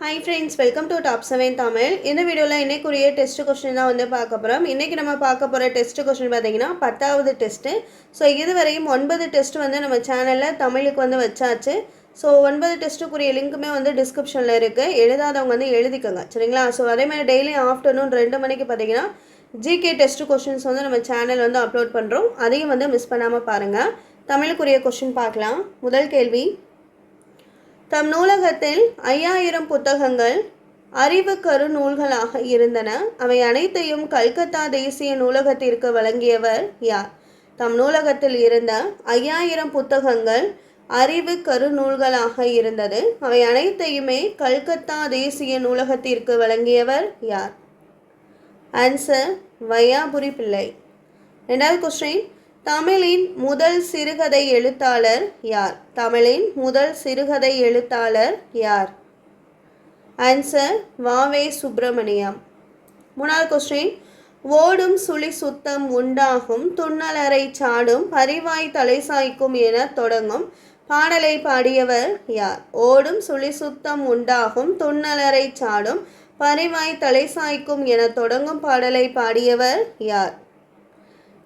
Hi friends welcome to top seven Tamil இந்த வீடியோவில் இன்னைக்குரிய test question தான் வந்து பார்க்க போகிறோம் இன்றைக்கி நம்ம பார்க்க போகிற டெஸ்ட் கொஸ்டின் பார்த்தீங்கன்னா பத்தாவது டெஸ்ட்டு ஸோ இதுவரையும் ஒன்பது டெஸ்ட் வந்து நம்ம சேனலில் தமிழுக்கு வந்து வச்சாச்சு. ஸோ ஒன்பது டெஸ்ட்டுக்குரிய லிங்க்குமே வந்து டிஸ்கிரிப்ஷனில் இருக்குது எழுதாதவங்க வந்து எழுதிக்கோங்க. சரிங்களா? ஸோ அதே மாதிரி டெய்லி ஆஃப்டர்நூன் ரெண்டு மணிக்கு பார்த்தீங்கன்னா ஜிகே டெஸ்ட் கொஸ்டின்ஸ் வந்து நம்ம சேனல் வந்து அப்லோட் பண்ணுறோம் அதையும் வந்து மிஸ் பண்ணாமல் பாருங்கள் தமிழுக்குரிய கொஸ்டின் பார்க்கலாம். முதல் கேள்வி தம் நூலகத்தில் ஐயாயிரம் புத்தகங்கள் அறிவு கரு நூல்களாக இருந்தன. அவை அனைத்தையும் கல்கத்தா தேசிய நூலகத்திற்கு வழங்கியவர் யார்? தம் நூலகத்தில் இருந்த ஐயாயிரம் புத்தகங்கள் அறிவு கரு நூல்களாக இருந்தது. அவை அனைத்தையுமே கல்கத்தா தேசிய நூலகத்திற்கு வழங்கியவர் யார்? ஆன்சர் வையாபுரி பிள்ளை ரெண்டாவது கொஸ்டின் தமிழின் முதல் சிறுகதை எழுத்தாளர் யார்? தமிழின் முதல் சிறுகதை எழுத்தாளர் யார்? ஆன்சர் வாவே சுப்பிரமணியம். மூணாவது கொஸ்டின் ஓடும் சுழி சுத்தம் உண்டாகும் துண்ணலரை சாடும் பரிவாய் தலை சாய்க்கும் என தொடங்கும் பாடலை பாடியவர் யார்? ஓடும் சுழி சுத்தம் உண்டாகும் துண்ணலரை சாடும் பரிவாய் தலை சாய்க்கும் என தொடங்கும் பாடலை பாடியவர் யார்?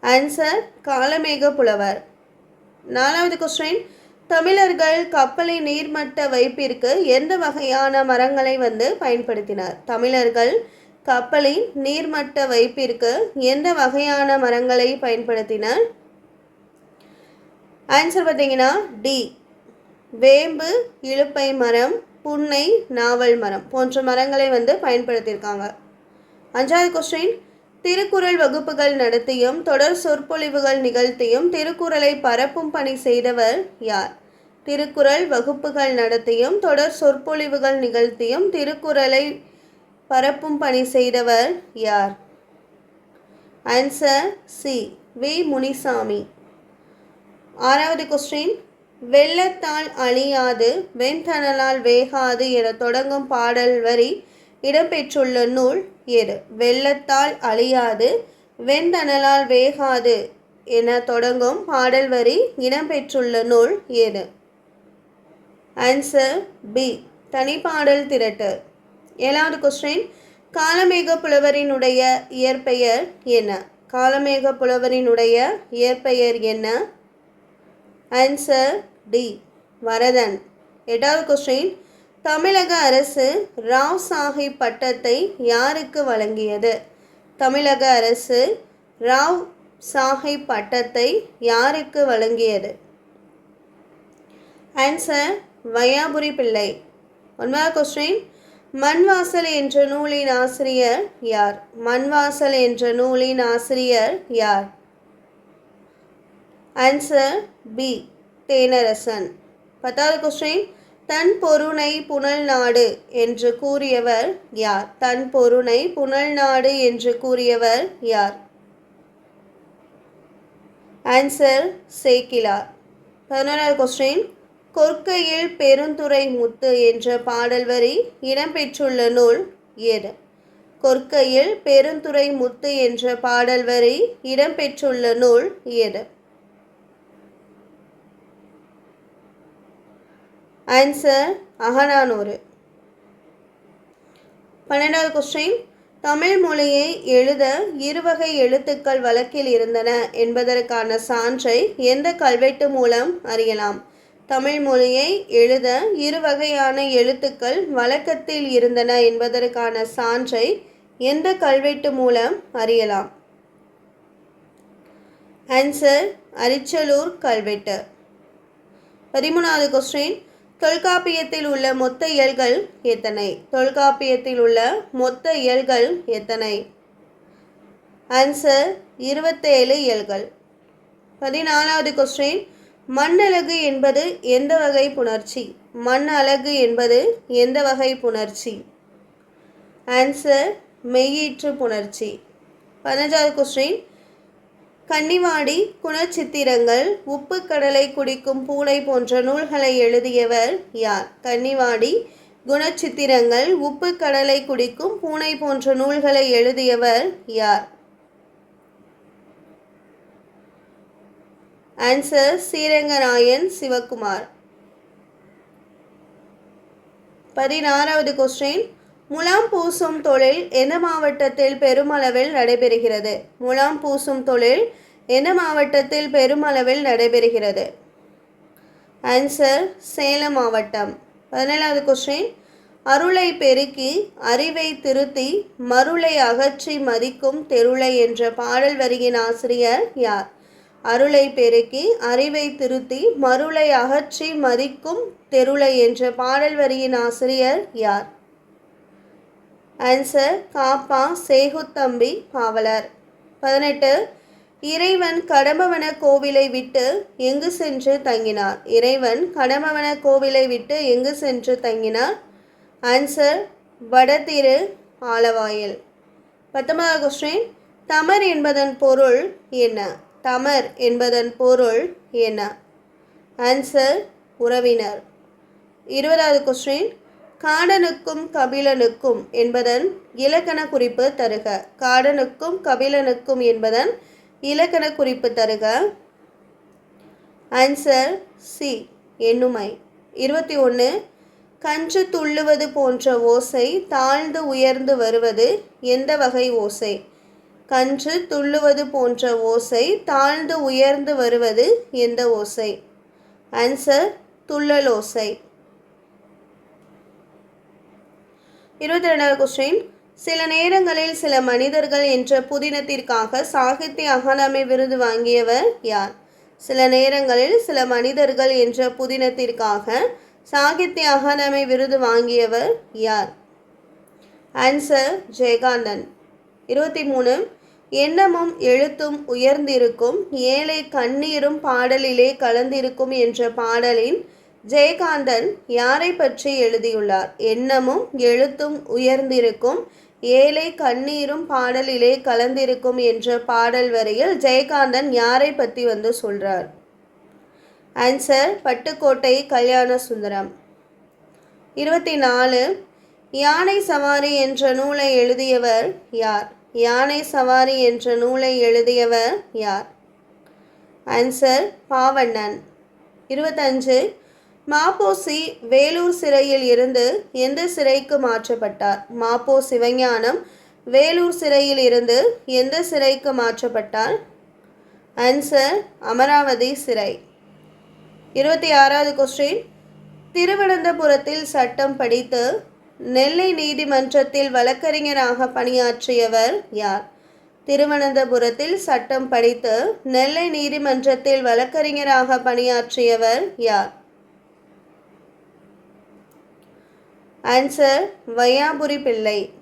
ஆன்சர் காலமேக புலவர். நாலாவது கொஸ்டின் தமிழர்கள் கப்பலின் நீர்மட்ட வைப்பிற்கு எந்த வகையான மரங்களை வந்து பயன்படுத்தினார்? தமிழர்கள் கப்பலின் நீர்மட்ட வைப்பிற்கு எந்த வகையான மரங்களை பயன்படுத்தினர்? ஆன்சர் பார்த்தீங்கன்னா டி வேம்பு இழுப்பை மரம் புன்னை நாவல் மரம் போன்ற மரங்களை வந்து பயன்படுத்தியிருக்காங்க. அஞ்சாவது கொஸ்டின் திருக்குறள் வகுப்புகள் நடத்தியும் தொடர் சொற்பொழிவுகள் நிகழ்த்தியும் திருக்குறளை பரப்பும் பணி செய்தவர் யார்? திருக்குறள் வகுப்புகள் நடத்தியும் தொடர் சொற்பொழிவுகள் நிகழ்த்தியும் திருக்குறளை பரப்பும் பணி செய்தவர் யார்? Answer C V Munisamy. ஆறாவது கொஸ்டின் வெள்ளத்தால் அழியாது வெண்தணலால் வேகாது என தொடங்கும் பாடல் வரி இடம்பெற்றுள்ள நூல் எது? வெள்ளத்தால் அழியாது வெண்தணலால் வேகாது என தொடங்கும் பாடல் வரி இடம்பெற்றுள்ள நூல் எது? ஆன்சர் பி தனிப்பாடல் திரட்டு. ஏழாவது கொஸ்டின் காலமேக புலவரினுடைய இயற்பெயர் என்ன? காலமேக புலவரினுடைய இயற்பெயர் என்ன? Answer T Varadhan. எட்டாவது கொஸ்டின் தமிழக அரசு ராவ் சாஹிப் பட்டத்தை யாருக்கு வழங்கியது? தமிழக அரசு ராவ் சாஹிப் பட்டத்தை யாருக்கு வழங்கியது? ஆன்சர் வையாபுரி பிள்ளை. ஒன்பதாவது கொஸ்டின் மண்வாசல் என்ற நூலின் ஆசிரியர் யார்? மண்வாசல் என்ற நூலின் ஆசிரியர் யார்? Answer P Thenarasan. பத்தாவது கொஸ்டின் தன் பொருணை புனல் நாடு என்று கூறியவர் யார்? தன் பொருணை புனல் நாடு என்று கூறியவர் யார்? ஆன்சர் சேக்கிலார். பதினோராவது கொஸ்டின் கொற்கையில் பெருந்துறை முத்து என்ற பாடல் வரி இடம்பெற்றுள்ள நூல் எது? கொற்கையில் பெருந்துறை முத்து என்ற பாடல் வரி இடம்பெற்றுள்ள நூல் எது? ஆன்சர் அகநானூறு. பன்னெண்டாவது கொஸ்டின் தமிழ் மொழியை எழுத இருவகை எழுத்துக்கள் வழக்கில் இருந்தன என்பதற்கான சான்றை எந்த கல்வெட்டு மூலம் அறியலாம்? தமிழ் மொழியை எழுத இருவகையான எழுத்துக்கள் வழக்கத்தில் இருந்தன என்பதற்கான சான்றை எந்த கல்வெட்டு மூலம் அறியலாம்? ஆன்சர் அரிச்சலூர் கல்வெட்டு. பதிமூணாவது கொஸ்டின் தொல்காப்பியத்தில் உள்ள மொத்த இயல்கள் எத்தனை? தொல்காப்பியத்தில் உள்ள மொத்த இயல்கள் எத்தனை? ஆன்சர் இருபத்தேழு இயல்கள். பதினாலாவது கொஸ்டின் மண்ணழகு என்பது எந்த வகை புணர்ச்சி? மண் அழகு என்பது எந்த வகை புணர்ச்சி? ஆன்சர் மெய்யீற்று புணர்ச்சி. பதினஞ்சாவது கொஸ்டின் கன்னிவாடி குணச்சித்திரங்கள் உப்பு கடலை குடிக்கும் பூனை போன்ற நூல்களை எழுதியவர் யார்? கன்னிவாடி குணச்சித்திரங்கள் உப்பு கடலை குடிக்கும் பூனை போன்ற நூல்களை எழுதியவர் யார்? ஆன்சர் ஸ்ரீரங்கராயன் சிவகுமார். பதினாறாவது கொஸ்டின் முலாம் பூசும் தொழில் எந்த மாவட்டத்தில் பெருமளவில் நடைபெறுகிறது? முலாம் பூசும் தொழில் என்ன மாவட்டத்தில் பெருமளவில் நடைபெறுகிறது. ஆன்சர் சேலம் மாவட்டம். பதினேழாவது கொஸ்டின் அருளை பெருக்கி அறிவை திருத்தி மருளை அகற்றி மதிக்கும் தெருளை என்ற பாடல் வரியின் ஆசிரியர் யார்? அருளை பெருக்கி அறிவை திருத்தி மருளை அகற்றி மதிக்கும் தெருளை என்ற பாடல் வரியின் ஆசிரியர் யார்? ஆன்சர் காப்பா சேகுத்தம்பி பாவலர். பதினெட்டு இறைவன் கடம்பவன கோவிலை விட்டு எங்கு சென்று தங்கினார்? இறைவன் கடம்பவன கோவிலை விட்டு எங்கு சென்று தங்கினார்? ஆன்சர் வடதிரு ஆலவாயில். பத்தொன்பதாவது கொஸ்டின் தமர் என்பதன் பொருள் என்ன? தமர் என்பதன் பொருள் என்ன? ஆன்சர் உறவினர். இருபதாவது கொஸ்டின் காடனுக்கும் கபிலனுக்கும் என்பதன் இலக்கண குறிப்பு தருக. காடனுக்கும் கபிலனுக்கும் என்பதன் இலக்கண குறிப்பு தருக. ஆன்சர் சி எண்ணுமை. இருபத்தி ஒன்று கன்று துள்ளுவது போன்ற ஓசை தாழ்ந்து உயர்ந்து வருவது எந்த வகை ஓசை? கன்று துள்ளுவது போன்ற ஓசை தாழ்ந்து உயர்ந்து வருவது எந்த ஓசை? ஆன்சர் துள்ளல் ஓசை. இருபத்தி ரெண்டாவது கொஸ்டின் சில நேரங்களில் சில மனிதர்கள் என்ற புதினத்திற்காக சாகித்ய அகாடமி விருது வாங்கியவர் யார்? சில நேரங்களில் சில மனிதர்கள் என்ற புதினத்திற்காக சாகித்ய அகாடமி விருது வாங்கியவர் யார்? ஆன்சர் ஜெயகாந்தன். இருபத்தி மூணு. எண்ணமும் எழுத்தும் உயர்ந்திருக்கும் ஏழை கண்ணீரும் பாடலிலே கலந்திருக்கும் என்ற பாடலின் ஜெயகாந்தன் யாரை பற்றி எழுதியுள்ளார்? எண்ணமும் எழுத்தும் உயர்ந்திருக்கும் ஏழை கண்ணீரும் பாடலிலே கலந்திருக்கும் என்ற பாடல் வரையில் ஜெயகாந்தன் யாரை பற்றி வந்து சொல்கிறார் ஆன்சர் பட்டுக்கோட்டை கல்யாண சுந்தரம். இருபத்தி நாலு யானை சவாரி என்ற நூலை எழுதியவர் யார்? யானை சவாரி என்ற நூலை எழுதியவர் யார்? ஆன்சர் பாவண்ணன். இருபத்தஞ்சு மாப்போசி வேலூர் சிறையில் இருந்து எந்த சிறைக்கு மாற்றப்பட்டார்? மாப்போ சிவஞானம் வேலூர் சிறையில் இருந்து எந்த சிறைக்கு மாற்றப்பட்டார்? ஆன்சர் அமராவதி சிறை. இருபத்தி ஆறாவது கொஸ்டின் திருவனந்தபுரத்தில் சட்டம் படித்து நெல்லை நீதிமன்றத்தில் வழக்கறிஞராக பணியாற்றியவர் யார்? திருவனந்தபுரத்தில் சட்டம் படித்து நெல்லை நீதிமன்றத்தில் வழக்கறிஞராக பணியாற்றியவர் யார்? ஆன்சர் வையாபுரி பிள்ளை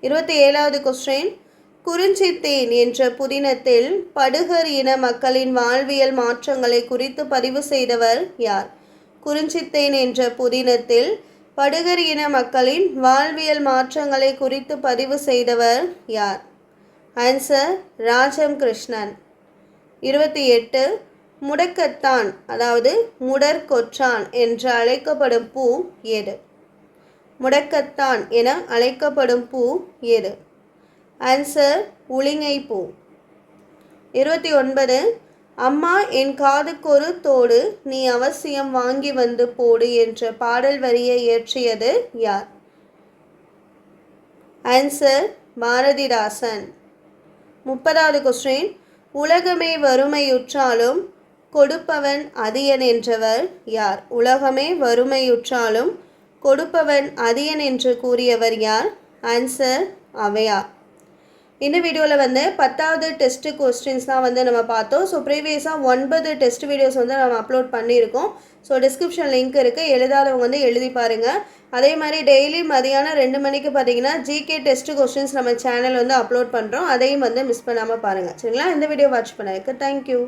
இருபத்தி ஏழாவது கொஸ்டின் குறிஞ்சித்தேன் என்ற புதினத்தில் படுகர் இன மக்களின் வாழ்வியல் மாற்றங்களை குறித்து பதிவு செய்தவர் யார்? குறிஞ்சித்தேன் என்ற புதினத்தில் படுகர் இன மக்களின் வாழ்வியல் மாற்றங்களை குறித்து பதிவு செய்தவர் யார்? ஆன்சர் ராஜம் கிருஷ்ணன். இருபத்தி எட்டு முடக்கத்தான் அதாவது முடற்கொற்றான் என்று அழைக்கப்படும் பூ எது முடக்கத்தான் என அழைக்கப்படும் பூ எது? ஆன்சர் உளிங்கை பூ. இருபத்தி ஒன்பது அம்மா என் காதுக்கொரு தோடு நீ அவசியம் வாங்கி வந்து போடு என்ற பாடல் வரியை இயற்றியது யார்? ஆன்சர் பாரதிதாசன். முப்பதாவது கொஸ்டின் உலகமே வறுமையுற்றாலும் கொடுப்பவன் அதியன் என்றவர் யார்? உலகமே வறுமையுற்றாலும் கொடுப்பவன் அதியன் என்று கூறியவர் யார்? ஆன்சர் அவையார் இந்த வீடியோவில் வந்து பத்தாவது டெஸ்ட்டு கொஸ்டின்ஸ் தான் வந்து நம்ம பார்த்தோம். ஸோ ப்ரீவியஸாக ஒன்பது டெஸ்ட் வீடியோஸ் வந்து நம்ம அப்லோட் பண்ணியிருக்கோம். ஸோ டிஸ்கிரிப்ஷன் லிங்க் இருக்குது எழுதாதவங்க வந்து எழுதி பாருங்கள் அதே மாதிரி டெய்லி மதியானம் ரெண்டு மணிக்கு பார்த்தீங்கன்னா ஜிகே டெஸ்ட் கொஸ்டின்ஸ் நம்ம சேனல் வந்து அப்லோட் பண்ணுறோம் அதையும் வந்து மிஸ் பண்ணாமல் பாருங்கள் சரிங்களா? இந்த வீடியோ வாட்ச் பண்ணதுக்கு தேங்க்யூ